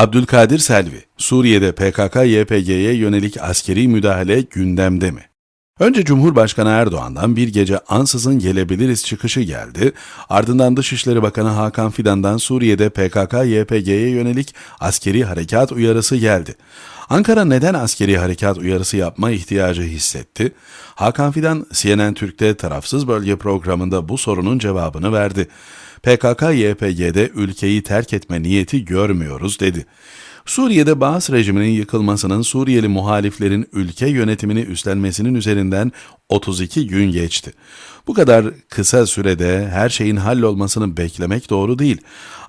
Abdülkadir Selvi, Suriye'de PKK-YPG'ye yönelik askeri müdahale gündemde mi? Önce Cumhurbaşkanı Erdoğan'dan bir gece ansızın gelebiliriz çıkışı geldi. Ardından Dışişleri Bakanı Hakan Fidan'dan Suriye'de PKK-YPG'ye yönelik askeri harekat uyarısı geldi. Ankara neden askeri harekat uyarısı yapma ihtiyacı hissetti? Hakan Fidan, CNN Türk'te tarafsız bölge programında bu sorunun cevabını verdi. PKK-YPG'de ülkeyi terk etme niyeti görmüyoruz dedi. Suriye'de Baas rejiminin yıkılmasının Suriyeli muhaliflerin ülke yönetimini üstlenmesinin üzerinden 32 gün geçti. Bu kadar kısa sürede her şeyin hallolmasını beklemek doğru değil.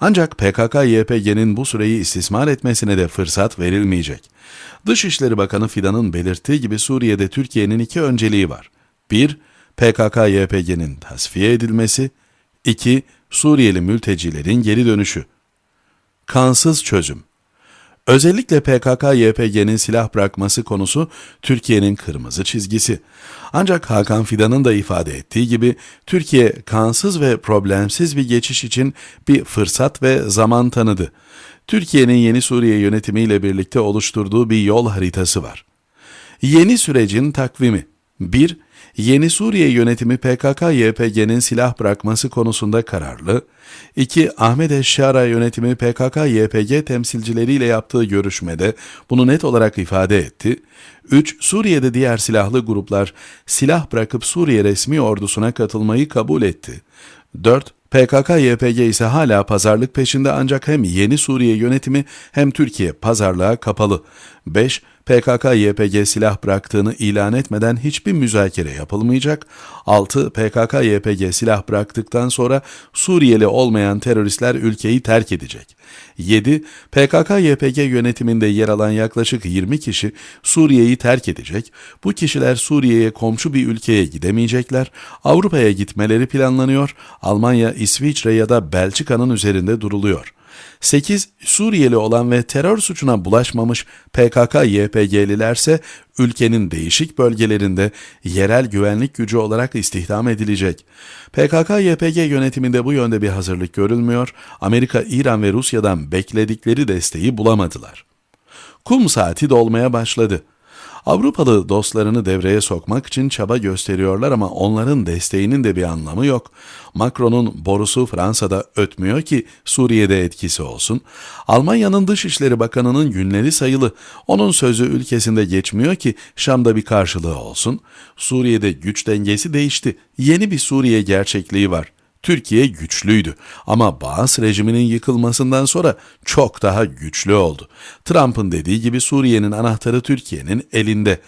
Ancak PKK-YPG'nin bu süreyi istismar etmesine de fırsat verilmeyecek. Dışişleri Bakanı Fidan'ın belirttiği gibi Suriye'de Türkiye'nin iki önceliği var. 1- PKK-YPG'nin tasfiye edilmesi, 2- Suriyeli mültecilerin geri dönüşü. Kansız çözüm Özellikle PKK-YPG'nin silah bırakması konusu Türkiye'nin kırmızı çizgisi. Ancak Hakan Fidan'ın da ifade ettiği gibi Türkiye kansız ve problemsiz bir geçiş için bir fırsat ve zaman tanıdı. Türkiye'nin yeni Suriye yönetimiyle birlikte oluşturduğu bir yol haritası var. Yeni sürecin takvimi 1. Yeni Suriye yönetimi PKK-YPG'nin silah bırakması konusunda kararlı. 2. Ahmet Eşşara yönetimi PKK-YPG temsilcileriyle yaptığı görüşmede bunu net olarak ifade etti. 3. Suriye'de diğer silahlı gruplar silah bırakıp Suriye resmi ordusuna katılmayı kabul etti. 4. PKK-YPG ise hala pazarlık peşinde ancak hem yeni Suriye yönetimi hem Türkiye pazarlığa kapalı. 5. PKK-YPG silah bıraktığını ilan etmeden hiçbir müzakere yapılmayacak. 6. PKK-YPG silah bıraktıktan sonra Suriyeli olmayan teröristler ülkeyi terk edecek. 7. PKK-YPG yönetiminde yer alan yaklaşık 20 kişi Suriye'yi terk edecek. Bu kişiler Suriye'ye komşu bir ülkeye gidemeyecekler. Avrupa'ya gitmeleri planlanıyor. Almanya, İsviçre ya da Belçika'nın üzerinde duruluyor. 8. Suriyeli olan ve terör suçuna bulaşmamış PKK-YPG'lilerse ülkenin değişik bölgelerinde yerel güvenlik gücü olarak istihdam edilecek. PKK-YPG yönetiminde bu yönde bir hazırlık görülmüyor, Amerika, İran ve Rusya'dan bekledikleri desteği bulamadılar. Kum saati dolmaya başladı. Avrupalı dostlarını devreye sokmak için çaba gösteriyorlar ama onların desteğinin de bir anlamı yok. Macron'un borusu Fransa'da ötmüyor ki Suriye'de etkisi olsun. Almanya'nın Dışişleri Bakanı'nın günleri sayılı. Onun sözü ülkesinde geçmiyor ki Şam'da bir karşılığı olsun. Suriye'de güç dengesi değişti. Yeni bir Suriye gerçekliği var. Türkiye güçlüydü ama Baas rejiminin yıkılmasından sonra çok daha güçlü oldu. Trump'ın dediği gibi Suriye'nin anahtarı Türkiye'nin elinde.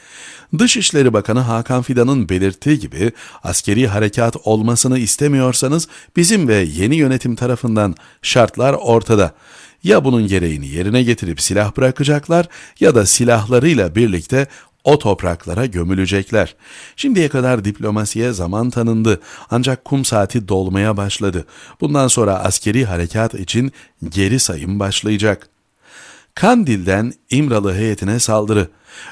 Dışişleri Bakanı Hakan Fidan'ın belirttiği gibi askeri harekat olmasını istemiyorsanız bizim ve yeni yönetim tarafından şartlar ortada. Ya bunun gereğini yerine getirip silah bırakacaklar ya da silahlarıyla birlikte o topraklara gömülecekler. Şimdiye kadar diplomasiye zaman tanındı ancak kum saati dolmaya başladı. Bundan sonra askeri harekat için geri sayım başlayacak. Kandil'den İmralı heyetine saldırı.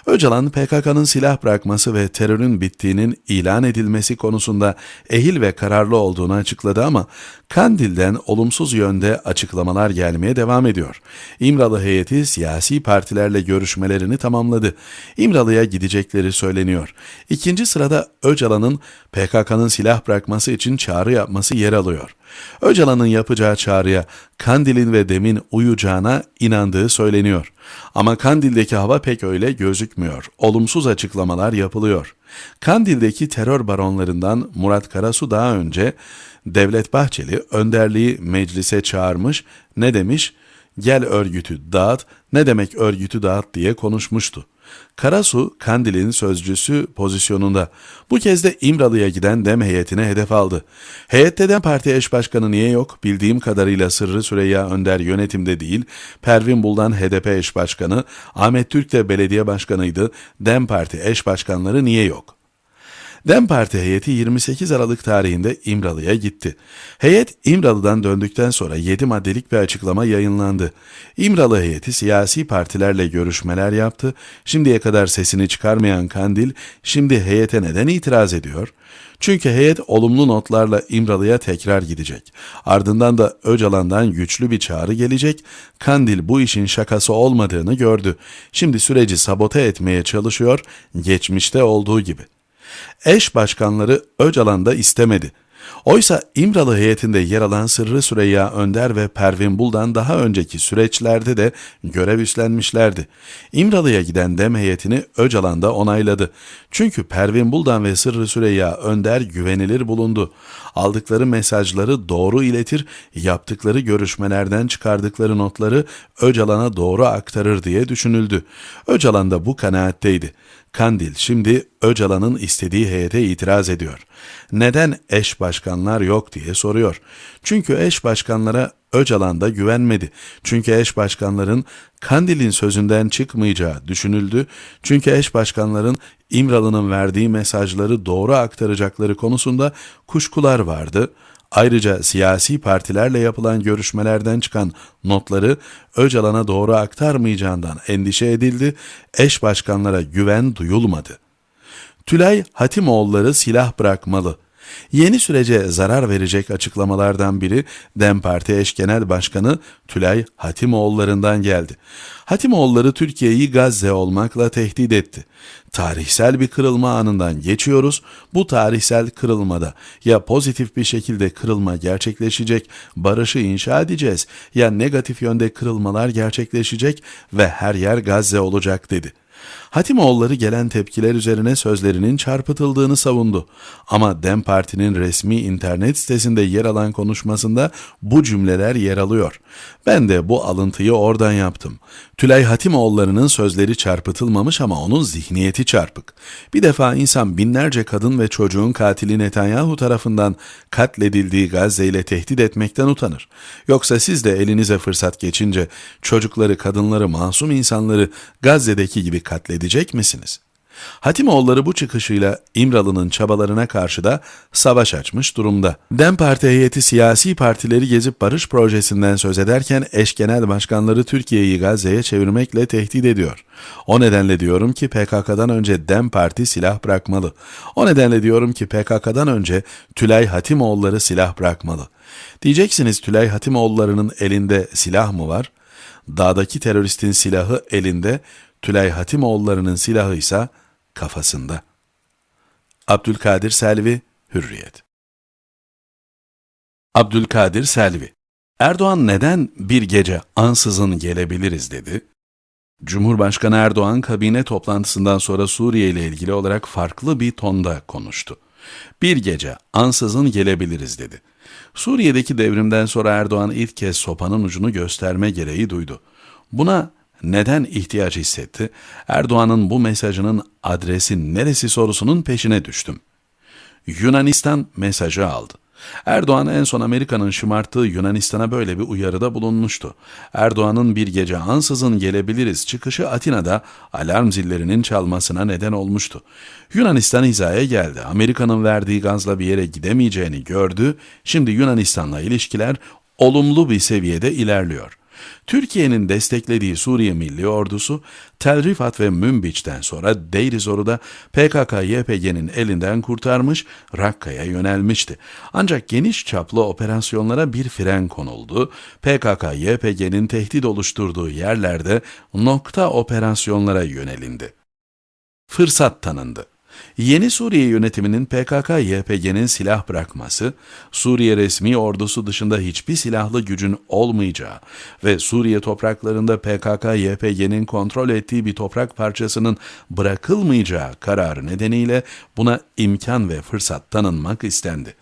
Öcalan PKK'nın silah bırakması ve terörün bittiğinin ilan edilmesi konusunda ehil ve kararlı olduğunu açıkladı ama Kandil'den olumsuz yönde açıklamalar gelmeye devam ediyor. İmralı heyeti siyasi partilerle görüşmelerini tamamladı. İmralı'ya gidecekleri söyleniyor. İkinci sırada Öcalan'ın PKK'nın silah bırakması için çağrı yapması yer alıyor. Öcalan'ın yapacağı çağrıya Kandil'in ve Dem'in uyacağına inandığı söyleniyor. Ama Kandil'deki hava pek öyle gözükmüyor. Olumsuz açıklamalar yapılıyor. Kandil'deki terör baronlarından Murat Karasu daha önce Devlet Bahçeli önderliği meclise çağırmış, ne demiş? Gel örgütü dağıt, ne demek örgütü dağıt diye konuşmuştu. Karasu, Kandil'in sözcüsü pozisyonunda. Bu kez de İmralı'ya giden dem heyetine hedef aldı. Heyette dem parti eş başkanı niye yok? Bildiğim kadarıyla Sırrı Süreyya Önder yönetimde değil. Pervin Buldan HDP eş başkanı, Ahmet Türk de belediye başkanıydı. Dem parti eş başkanları niye yok? DEM Parti heyeti 28 Aralık tarihinde İmralı'ya gitti. Heyet İmralı'dan döndükten sonra 7 maddelik bir açıklama yayınlandı. İmralı heyeti siyasi partilerle görüşmeler yaptı. Şimdiye kadar sesini çıkarmayan Kandil şimdi heyete neden itiraz ediyor? Çünkü heyet olumlu notlarla İmralı'ya tekrar gidecek. Ardından da Öcalan'dan güçlü bir çağrı gelecek. Kandil bu işin şakası olmadığını gördü. Şimdi süreci sabote etmeye çalışıyor, geçmişte olduğu gibi. Eş başkanları Öcalan'da istemedi. Oysa İmralı heyetinde yer alan Sırrı Süreyya Önder ve Pervin Buldan daha önceki süreçlerde de görev üstlenmişlerdi. İmralı'ya giden dem heyetini Öcalan da onayladı. Çünkü Pervin Buldan ve Sırrı Süreyya Önder güvenilir bulundu. Aldıkları mesajları doğru iletir, yaptıkları görüşmelerden çıkardıkları notları Öcalan'a doğru aktarır diye düşünüldü. Öcalan da bu kanaatteydi. Kandil şimdi Öcalan'ın istediği heyete itiraz ediyor. Neden eş başkanlar yok diye soruyor. Çünkü eş başkanlara Öcalan da güvenmedi. Çünkü eş başkanların Kandil'in sözünden çıkmayacağı düşünüldü. Çünkü eş başkanların İmralı'nın verdiği mesajları doğru aktaracakları konusunda kuşkular vardı. Ayrıca siyasi partilerle yapılan görüşmelerden çıkan notları Öcalan'a doğru aktarmayacağından endişe edildi, eş başkanlara güven duyulmadı. Tülay Hatimoğulları silah bırakmalı. Yeni sürece zarar verecek açıklamalardan biri DEM Parti eş genel başkanı Tülay Hatimoğulları'ndan geldi. Hatimoğulları Türkiye'yi Gazze olmakla tehdit etti. Tarihsel bir kırılma anından geçiyoruz. Bu tarihsel kırılmada ya pozitif bir şekilde kırılma gerçekleşecek, barışı inşa edeceğiz ya negatif yönde kırılmalar gerçekleşecek ve her yer Gazze olacak dedi. Hatimoğulları gelen tepkiler üzerine sözlerinin çarpıtıldığını savundu. Ama DEM Parti'nin resmi internet sitesinde yer alan konuşmasında bu cümleler yer alıyor. Ben de bu alıntıyı oradan yaptım. Tülay Hatimoğulları'nın sözleri çarpıtılmamış ama onun zihniyeti çarpık. Bir defa insan binlerce kadın ve çocuğun katili Netanyahu tarafından katledildiği Gazze ile tehdit etmekten utanır. Yoksa siz de elinize fırsat geçince çocukları, kadınları, masum insanları Gazze'deki gibi katledecek misiniz? Hatimoğulları bu çıkışıyla İmralı'nın çabalarına karşı da savaş açmış durumda. DEM Parti heyeti siyasi partileri gezip barış projesinden söz ederken eş genel başkanları Türkiye'yi Gazze'ye çevirmekle tehdit ediyor. O nedenle diyorum ki PKK'dan önce DEM Parti silah bırakmalı. O nedenle diyorum ki PKK'dan önce Tülay Hatimoğulları silah bırakmalı. Diyeceksiniz Tülay Hatimoğulları'nın elinde silah mı var? Dağdaki teröristin silahı elinde, Tülay Hatimoğulları'nın silahı ise kafasında. Abdülkadir Selvi, Hürriyet Abdülkadir Selvi Erdoğan neden bir gece ansızın gelebiliriz dedi? Cumhurbaşkanı Erdoğan kabine toplantısından sonra Suriye ile ilgili olarak farklı bir tonda konuştu. Bir gece ansızın gelebiliriz dedi. Suriye'deki devrimden sonra Erdoğan ilk kez sopanın ucunu gösterme gereği duydu. Buna neden ihtiyaç hissetti? Erdoğan'ın bu mesajının adresi neresi sorusunun peşine düştüm. Yunanistan mesajı aldı. Erdoğan en son Amerika'nın şımarttığı Yunanistan'a böyle bir uyarıda bulunmuştu. Erdoğan'ın bir gece ansızın gelebiliriz çıkışı Atina'da alarm zillerinin çalmasına neden olmuştu. Yunanistan hizaya geldi. Amerika'nın verdiği gazla bir yere gidemeyeceğini gördü. Şimdi Yunanistan'la ilişkiler olumlu bir seviyede ilerliyor. Türkiye'nin desteklediği Suriye Milli Ordusu Tel Rifat ve Münbiç'ten sonra Deir Zoru'da PKK-YPG'nin elinden kurtarmış, Rakka'ya yönelmişti. Ancak geniş çaplı operasyonlara bir fren konuldu. PKK-YPG'nin tehdit oluşturduğu yerlerde nokta operasyonlara yönelindi. Fırsat tanındı. Yeni Suriye yönetiminin PKK-YPG'nin silah bırakması, Suriye resmi ordusu dışında hiçbir silahlı gücün olmayacağı ve Suriye topraklarında PKK-YPG'nin kontrol ettiği bir toprak parçasının bırakılmayacağı kararı nedeniyle buna imkan ve fırsat tanınmak istendi.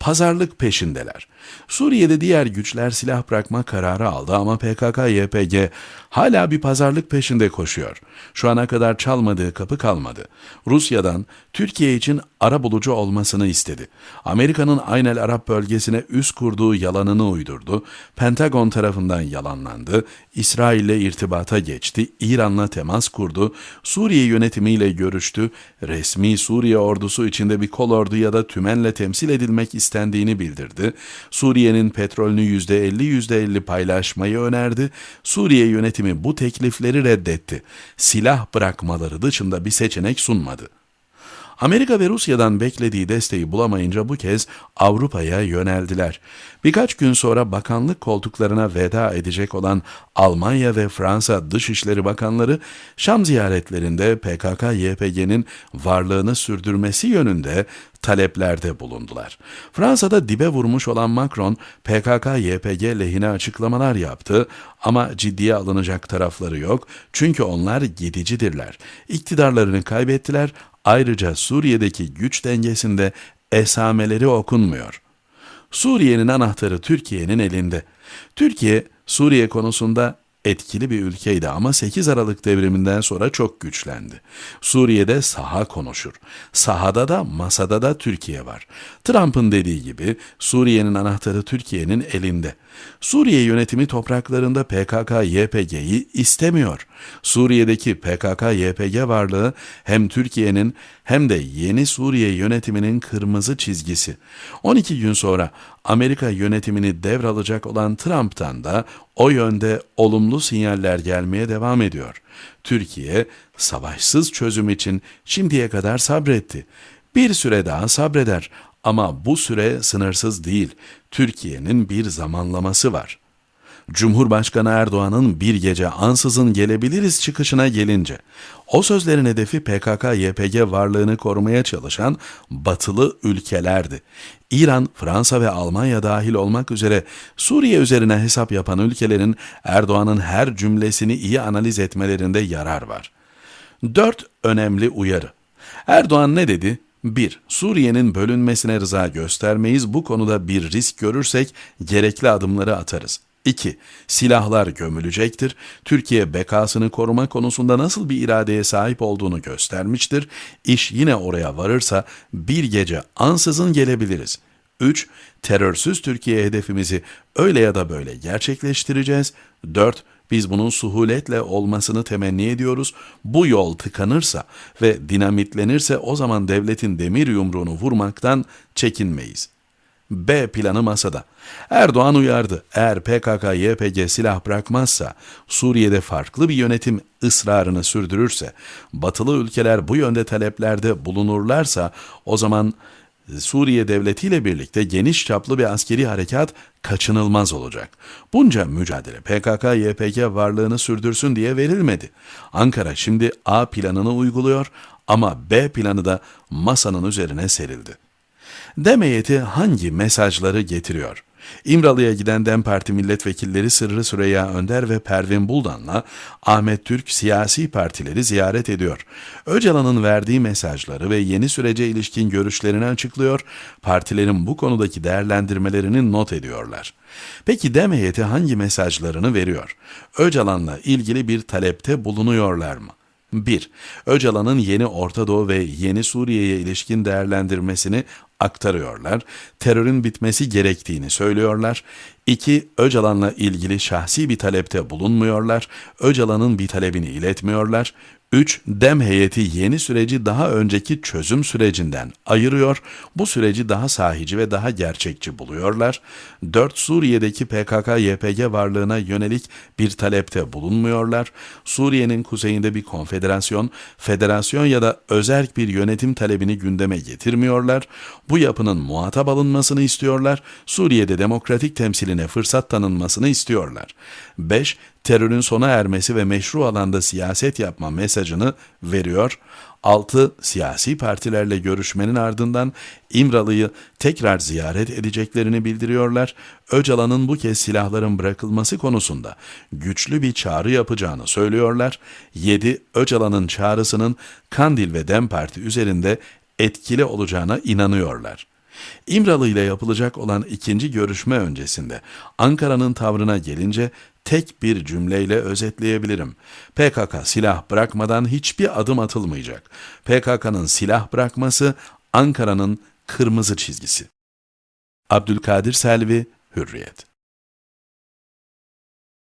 Pazarlık peşindeler. Suriye'de diğer güçler silah bırakma kararı aldı ama PKK-YPG hala bir pazarlık peşinde koşuyor. Şu ana kadar çalmadığı kapı kalmadı. Rusya'dan Türkiye için ara bulucu olmasını istedi. Amerika'nın Aynel Arap bölgesine üs kurduğu yalanını uydurdu. Pentagon tarafından yalanlandı. İsrail'le irtibata geçti. İran'la temas kurdu. Suriye yönetimiyle görüştü. Resmi Suriye ordusu içinde bir kolordu ya da tümenle temsil edilmek istendiğini bildirdi. Suriye'nin petrolünü %50 %50 paylaşmayı önerdi. Suriye yönetimi bu teklifleri reddetti. Silah bırakmaları dışında bir seçenek sunmadı. Amerika ve Rusya'dan beklediği desteği bulamayınca bu kez Avrupa'ya yöneldiler. Birkaç gün sonra bakanlık koltuklarına veda edecek olan Almanya ve Fransa Dışişleri Bakanları Şam ziyaretlerinde PKK-YPG'nin varlığını sürdürmesi yönünde taleplerde bulundular. Fransa'da dibe vurmuş olan Macron PKK-YPG lehine açıklamalar yaptı ama ciddiye alınacak tarafları yok çünkü onlar gidicidirler. İktidarlarını kaybettiler Ayrıca Suriye'deki güç dengesinde esameleri okunmuyor. Suriye'nin anahtarı Türkiye'nin elinde. Türkiye, Suriye konusunda etkili bir ülkeydi ama 8 Aralık devriminden sonra çok güçlendi. Suriye'de saha konuşur. Sahada da masada da Türkiye var. Trump'ın dediği gibi Suriye'nin anahtarı Türkiye'nin elinde. Suriye yönetimi topraklarında PKK-YPG'yi istemiyor. Suriye'deki PKK-YPG varlığı hem Türkiye'nin hem de yeni Suriye yönetiminin kırmızı çizgisi. 12 gün sonra Amerika yönetimini devralacak olan Trump'tan da o yönde olumlu sinyaller gelmeye devam ediyor. Türkiye savaşsız çözüm için şimdiye kadar sabretti. Bir süre daha sabreder ama bu süre sınırsız değil. Türkiye'nin bir zamanlaması var. Cumhurbaşkanı Erdoğan'ın bir gece ansızın gelebiliriz çıkışına gelince, o sözlerin hedefi PKK-YPG varlığını korumaya çalışan batılı ülkelerdi. İran, Fransa ve Almanya dahil olmak üzere Suriye üzerine hesap yapan ülkelerin Erdoğan'ın her cümlesini iyi analiz etmelerinde yarar var. Dört önemli uyarı. Erdoğan ne dedi? 1. Suriye'nin bölünmesine rıza göstermeyiz. Bu konuda bir risk görürsek gerekli adımları atarız. 2. Silahlar gömülecektir. Türkiye bekasını koruma konusunda nasıl bir iradeye sahip olduğunu göstermiştir. İş yine oraya varırsa bir gece ansızın gelebiliriz. 3. Terörsüz Türkiye hedefimizi öyle ya da böyle gerçekleştireceğiz. 4. Biz bunun suhuletle olmasını temenni ediyoruz. Bu yol tıkanırsa ve dinamitlenirse o zaman devletin demir yumruğunu vurmaktan çekinmeyiz. B planı masada. Erdoğan uyardı. Eğer PKK-YPG silah bırakmazsa, Suriye'de farklı bir yönetim ısrarını sürdürürse, batılı ülkeler bu yönde taleplerde bulunurlarsa o zaman Suriye devletiyle birlikte geniş çaplı bir askeri harekat kaçınılmaz olacak. Bunca mücadele PKK-YPG varlığını sürdürsün diye verilmedi. Ankara şimdi A planını uyguluyor ama B planı da masanın üzerine serildi. Dem heyeti hangi mesajları getiriyor? İmralı'ya giden DEM Parti milletvekilleri Sırrı Süreyya Önder ve Pervin Buldan'la Ahmet Türk siyasi partileri ziyaret ediyor. Öcalan'ın verdiği mesajları ve yeni sürece ilişkin görüşlerini açıklıyor, partilerin bu konudaki değerlendirmelerini not ediyorlar. Peki DEM heyeti hangi mesajlarını veriyor? Öcalan'la ilgili bir talepte bulunuyorlar mı? 1. Öcalan'ın yeni Orta Doğu ve yeni Suriye'ye ilişkin değerlendirmesini aktarıyorlar. Terörün bitmesi gerektiğini söylüyorlar. 2. Öcalan'la ilgili şahsi bir talepte bulunmuyorlar. Öcalan'ın bir talebini iletmiyorlar. 3. Dem heyeti yeni süreci daha önceki çözüm sürecinden ayırıyor. Bu süreci daha sahici ve daha gerçekçi buluyorlar. 4. Suriye'deki PKK-YPG varlığına yönelik bir talepte bulunmuyorlar. Suriye'nin kuzeyinde bir konfederasyon, federasyon ya da özerk bir yönetim talebini gündeme getirmiyorlar. Bu yapının muhatap alınmasını istiyorlar. Suriye'de demokratik temsiline fırsat tanınmasını istiyorlar. 5 terörün sona ermesi ve meşru alanda siyaset yapma mesajını veriyor. 6. Siyasi partilerle görüşmenin ardından İmralı'yı tekrar ziyaret edeceklerini bildiriyorlar. Öcalan'ın bu kez silahların bırakılması konusunda güçlü bir çağrı yapacağını söylüyorlar. 7. Öcalan'ın çağrısının Kandil ve Dem Parti üzerinde etkili olacağına inanıyorlar. İmralı ile yapılacak olan ikinci görüşme öncesinde Ankara'nın tavrına gelince tek bir cümleyle özetleyebilirim. PKK silah bırakmadan hiçbir adım atılmayacak. PKK'nın silah bırakması Ankara'nın kırmızı çizgisi. Abdülkadir Selvi, Hürriyet